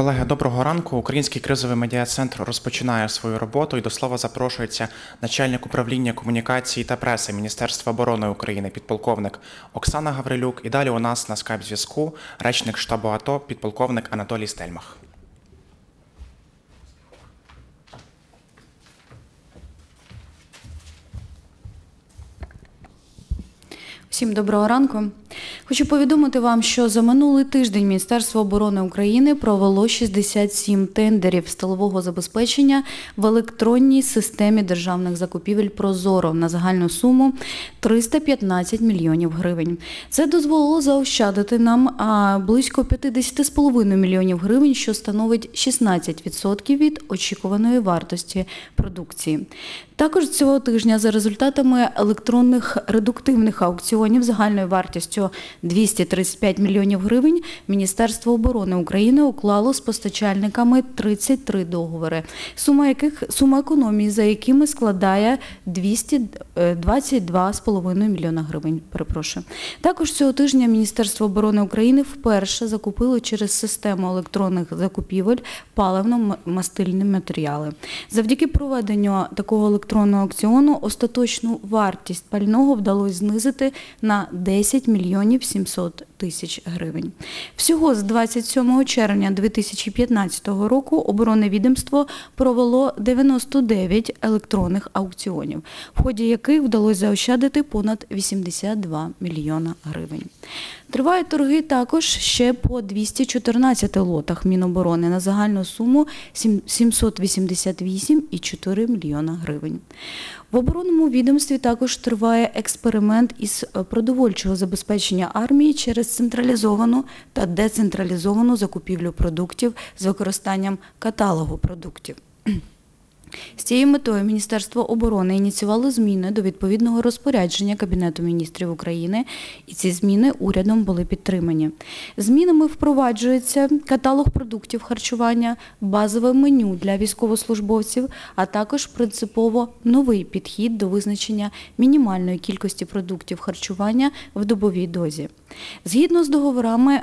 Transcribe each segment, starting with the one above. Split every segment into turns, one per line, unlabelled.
Колеги, доброго ранку. Український кризовий медіа-центр розпочинає свою роботу і до слова запрошується начальник управління комунікації та преси Міністерства оборони України, підполковник Оксана Гаврилюк. І далі у нас на скайп-зв'язку речник штабу АТО, підполковник Анатолій Стельмах.
Всім доброго ранку. Хочу повідомити вам, що за минулий тиждень Міністерство оборони України провело 67 тендерів стилового забезпечення в електронній системі державних закупівель Прозоро на загальну суму 315 мільйонів гривень. Це дозволило заощадити нам близько 50,5 мільйонів гривень, що становить 16% від очікуваної вартості продукції. Також цього тижня за результатами електронних редуктивних аукціонів загальною вартістю 235 мільйонів гривень Міністерство оборони України уклало з постачальниками 33 договори, сума яких сума економії за якими складає е, 222,5 мільйона гривень. Перепрошую. Також цього тижня Міністерство оборони України вперше закупило через систему електронних закупівель паливно-мастильні матеріали. Завдяки проведенню такого електронного аукціону остаточну вартість пального вдалося знизити на 10 мільйонів 700 тисяч гривень. Всього з 27 червня 2015 року оборонне відомство провело 99 електронних аукціонів, в ході яких вдалося заощадити понад 82 мільйона гривень. Тривають торги також ще по 214 лотах Міноборони на загальну суму 788,4 мільйона гривень. В оборонному відомстві також триває експеримент із е, продовольчого забезпечення армії через централізовану та децентралізовану закупівлю продуктів з використанням каталогу продуктів. З цією метою Міністерство оборони ініціювало зміни до відповідного розпорядження Кабінету міністрів України, і ці зміни урядом були підтримані. Змінами впроваджується каталог продуктів харчування, базове меню для військовослужбовців, а також принципово новий підхід до визначення мінімальної кількості продуктів харчування в добовій дозі. Згідно з договорами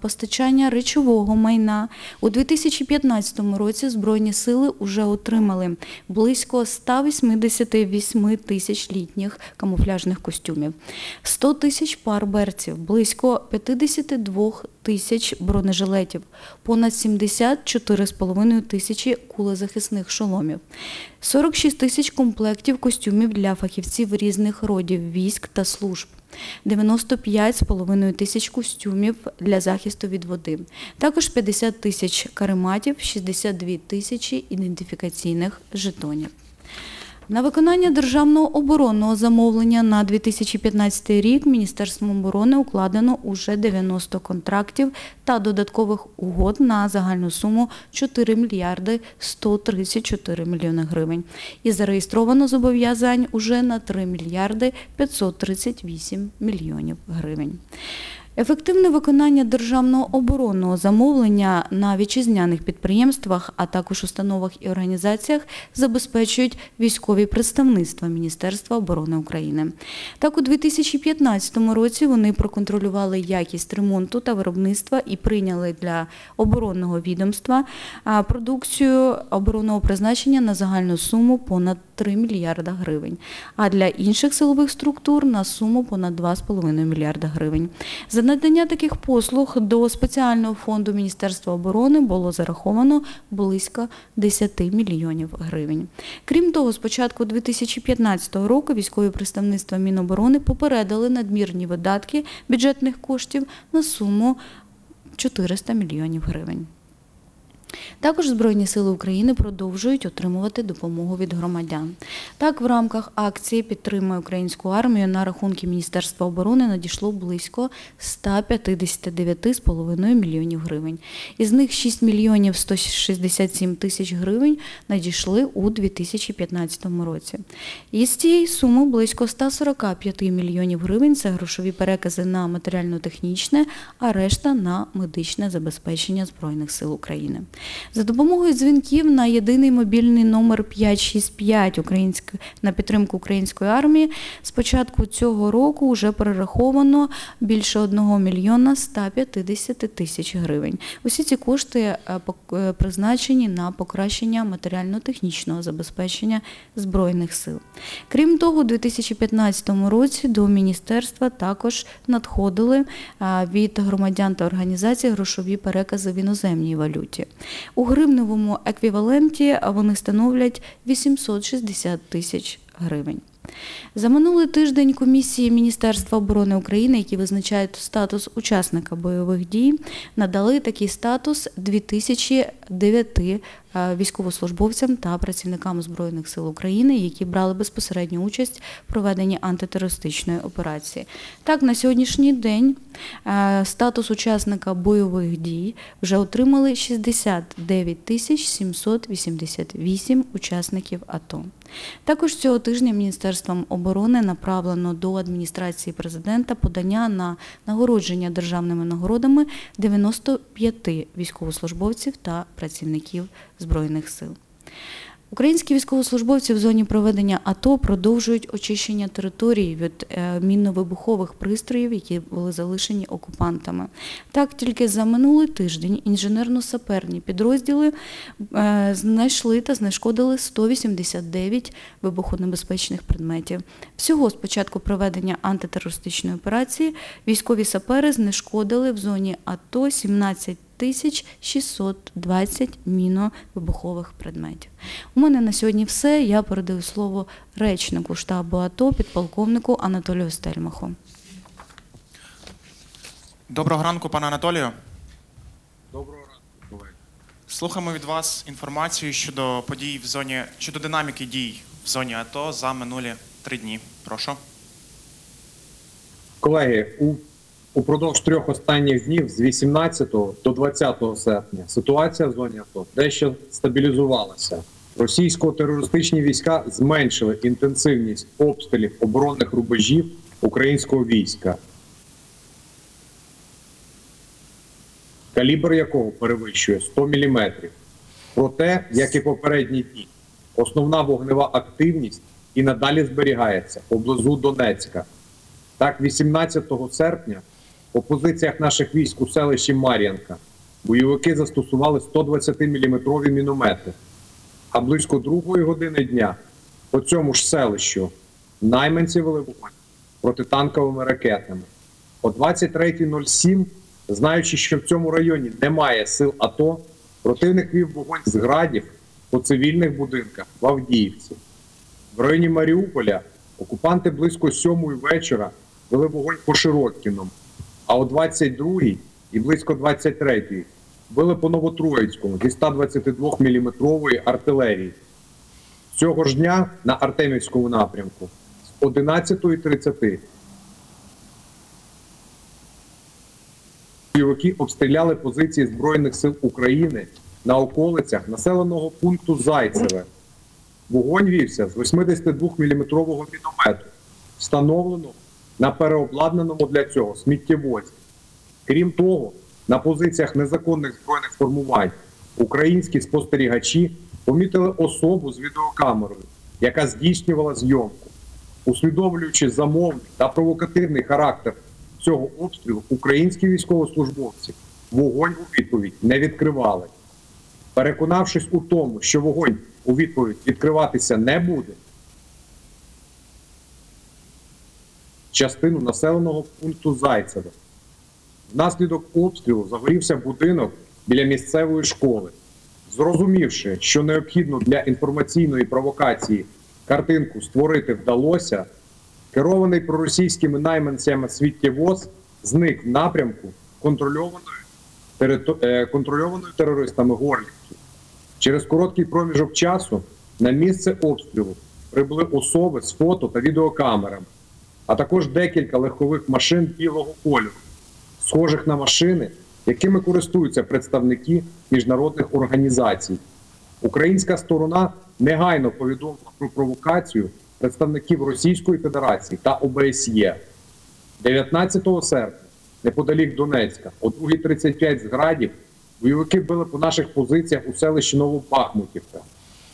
постачання речового майна у 2015 році Збройні сили вже отримали близько 188 тисяч літніх камуфляжних костюмів, 100 тисяч пар берців, близько 52 тисяч бронежилетів, понад 74,5 тисячі кулезахисних шоломів, 46 тисяч комплектів костюмів для фахівців різних родів військ та служб. 95,5 тисяч костюмів для захисту від води, також 50 тисяч карематів, 62 тисячі ідентифікаційних жетонів. На виконання державного оборонного замовлення на 2015 рік Міністерством оборони укладено уже 90 контрактів та додаткових угод на загальну суму 4 мільярди 134 мільйони гривень. І зареєстровано зобов'язань уже на 3 мільярди 538 мільйонів гривень. Ефективне виконання державного оборонного замовлення на вітчизняних підприємствах, а також установах і організаціях забезпечують військові представництва Міністерства оборони України. Так, у 2015 році вони проконтролювали якість ремонту та виробництва і прийняли для оборонного відомства продукцію оборонного призначення на загальну суму понад 3 мільярда гривень, а для інших силових структур на суму понад 2,5 мільярда гривень. За надання таких послуг до спеціального фонду Міністерства оборони було зараховано близько 10 мільйонів гривень. Крім того, з початку 2015 року військові представництва Міноборони попередили надмірні видатки бюджетних коштів на суму 400 мільйонів гривень. Також Збройні сили України продовжують отримувати допомогу від громадян. Так, в рамках акції «Підтримує українську армію» на рахунки Міністерства оборони надійшло близько 159,5 мільйонів гривень. Із них 6 мільйонів 167 тисяч гривень надійшли у 2015 році. Із цієї суми близько 145 мільйонів гривень – це грошові перекази на матеріально-технічне, а решта – на медичне забезпечення Збройних сил України. За допомогою дзвінків на єдиний мобільний номер 565 українськ... на підтримку української армії з початку цього року вже перераховано більше 1 мільйона 150 тисяч гривень. Усі ці кошти е, е, призначені на покращення матеріально-технічного забезпечення Збройних сил. Крім того, у 2015 році до міністерства також надходили е, від громадян та організацій грошові перекази в іноземній валюті. У гривневому еквіваленті вони становлять 860 тисяч гривень. За минулий тиждень комісії Міністерства оборони України, які визначають статус учасника бойових дій, надали такий статус 2009 е, військовослужбовцям та працівникам Збройних сил України, які брали безпосередню участь в проведенні антитерористичної операції. Так, на сьогоднішній день е, статус учасника бойових дій вже отримали 69 тисяч 788 учасників АТО. Також цього тижня Міністерством оборони направлено до адміністрації президента подання на нагородження державними нагородами 95 військовослужбовців та працівників Збройних сил. Українські військовослужбовці в зоні проведення АТО продовжують очищення території від е, мінно-вибухових пристроїв, які були залишені окупантами. Так, тільки за минулий тиждень інженерно-саперні підрозділи е, знайшли та знешкодили 189 вибухонебезпечних предметів. Всього з початку проведення антитерористичної операції військові сапери знешкодили в зоні АТО 17 тисяч 620 міно-вибухових предметів. У мене на сьогодні все. Я передаю слово речнику штабу АТО, підполковнику Анатолію Стельмаху.
Доброго ранку, пане Анатолію.
Доброго ранку, колеги.
Слухаємо від вас інформацію щодо подій в зоні щодо динаміки дій в зоні АТО за минулі три дні. Прошу.
Колеги, у, упродовж трьох останніх днів з 18 до 20 серпня ситуація в зоні АТО дещо стабілізувалася. Російсько-терористичні війська зменшили інтенсивність обстрілів оборонних рубежів українського війська, калібр якого перевищує 100 мм. Проте, як і попередні дні, основна вогнева активність і надалі зберігається поблизу Донецька. Так, 18 серпня по позиціях наших військ у селищі Мар'янка бойовики застосували 120-мм міномети, а близько другої години дня по цьому ж селищу найманці вели вогонь протитанковими ракетами. О 23.07, знаючи, що в цьому районі немає сил АТО, противник вів вогонь з градів по цивільних будинках в Авдіївці. В районі Маріуполя окупанти близько сьомої вечора вели вогонь по Широткіному, а о 22-й і близько 23-ї били по Новотроїцькому зі 122 мм артилерії. Цього ж дня на Артемівському напрямку з 11.30 бойовики обстріляли позиції Збройних сил України на околицях населеного пункту Зайцеве. Вогонь вівся з 82-мм міномету, встановленого на переобладнаному для цього сміттєвозі. Крім того, на позиціях незаконних збройних формувань українські спостерігачі помітили особу з відеокамерою, яка здійснювала зйомку. Усвідомлюючи замовний та провокативний характер цього обстрілу, українські військовослужбовці вогонь у відповідь не відкривали. Переконавшись у тому, що вогонь у відповідь відкриватися не буде, частину населеного пункту Зайцеве. Внаслідок обстрілу загорівся будинок біля місцевої школи. Зрозумівши, що необхідно для інформаційної провокації картинку створити вдалося, керований проросійськими найманцями світтєвоз зник в напрямку контрольованої, е, контрольованої терористами Горлівки. Через короткий проміжок часу на місце обстрілу прибули особи з фото та відеокамерами, а також декілька легкових машин білого кольору, схожих на машини, якими користуються представники міжнародних організацій. Українська сторона негайно повідомила про провокацію представників Російської Федерації та ОБСЄ. 19 серпня, неподалік Донецька, о 2.35 з градів бойовики били по наших позиціях у селищі Новобахмутівка,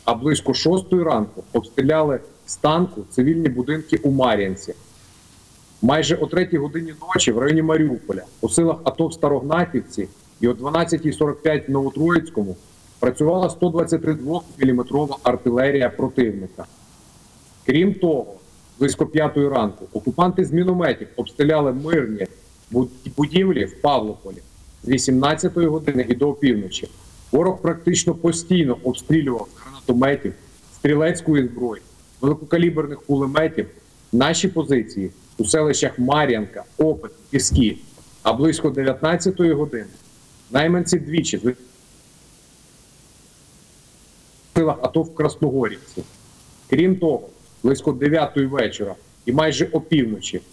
а близько 6 ранку обстріляли з танку цивільні будинки у Мар'янці. Майже о 3 годині ночі в районі Маріуполя у силах АТО в Старогнатівці і о 12.45 в Новотроїцькому працювала 122 мм артилерія противника. Крім того, близько 5 ранку окупанти з мінометів обстріляли мирні будівлі в Павлополі з 18 години і до опівночі. Ворог практично постійно обстрілював гранатометів, стрілецької зброї, великокаліберних кулеметів наші позиції у селищах Мар'янка, Опит, Піски. А близько 19 години найманці двічі з силах АТО в Красногорівці. Крім того, близько 9 вечора і майже опівночі в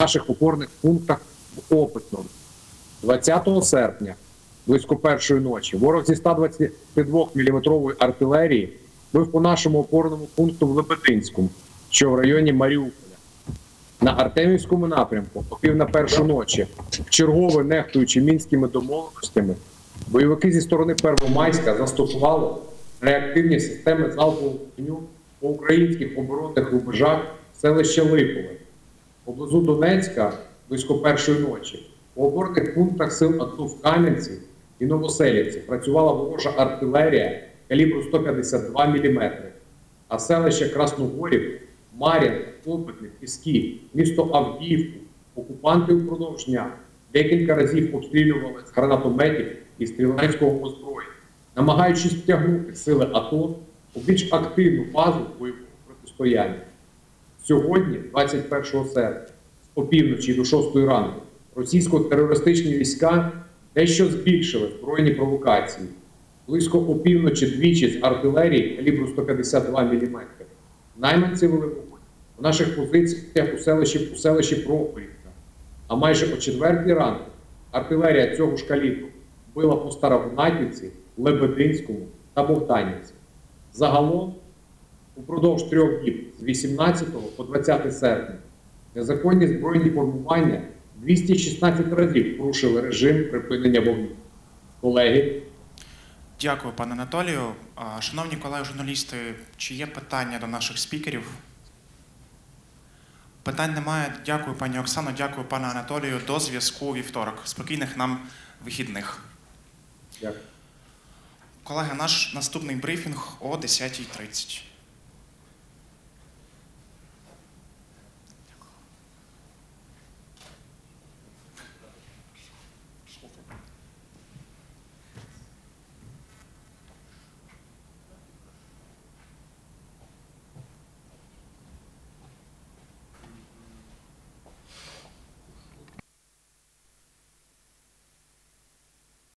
наших опорних пунктах в Опитному. 20 серпня, близько першої ночі, ворог зі 122 мм артилерії бив по нашому опорному пункту в Лебединському, що в районі Маріуполя. На Артемівському напрямку, о на першу ночі, вчергове нехтуючи мінськими домовленостями, бойовики зі сторони Первомайська застосували реактивні системи залпового вогню по українських оборонних рубежах селища Липове. Поблизу Донецька близько першої ночі у опорних пунктах сил АТО в Кам'янці і Новоселівці працювала ворожа артилерія калібру 152 мм, а селище Красногорів, Мар'їнка, Опитне, Піски, місто Авдіївку окупанти впродовж дня декілька разів обстрілювали з гранатометів і стрілецького озброєння, намагаючись втягнути сили АТО у більш активну фазу бойового протистояння. Сьогодні, 21 серпня, опівночі до 6 ранку, російсько-терористичні війська дещо збільшили збройні провокації. Близько опівночі двічі з артилерії калібру 152 мм. Найманці вели вогонь у наших позиціях у селищі, у селищі Прохорівка. А майже о четвертій ранку артилерія цього ж калібру била по Старогнатівці, Лебединському та Богданівці. Загалом упродовж трьох діб з 18 по 20 серпня незаконні збройні формування 216 разів порушили режим припинення вогню. Колеги,
Дякую, пане Анатолію. Шановні колеги журналісти, чи є питання до наших спікерів? Питань немає. Дякую, пані Оксано, дякую, пане Анатолію. До зв'язку вівторок. Спокійних нам вихідних.
дякую.
Колеги, наш наступний брифінг о 10.30.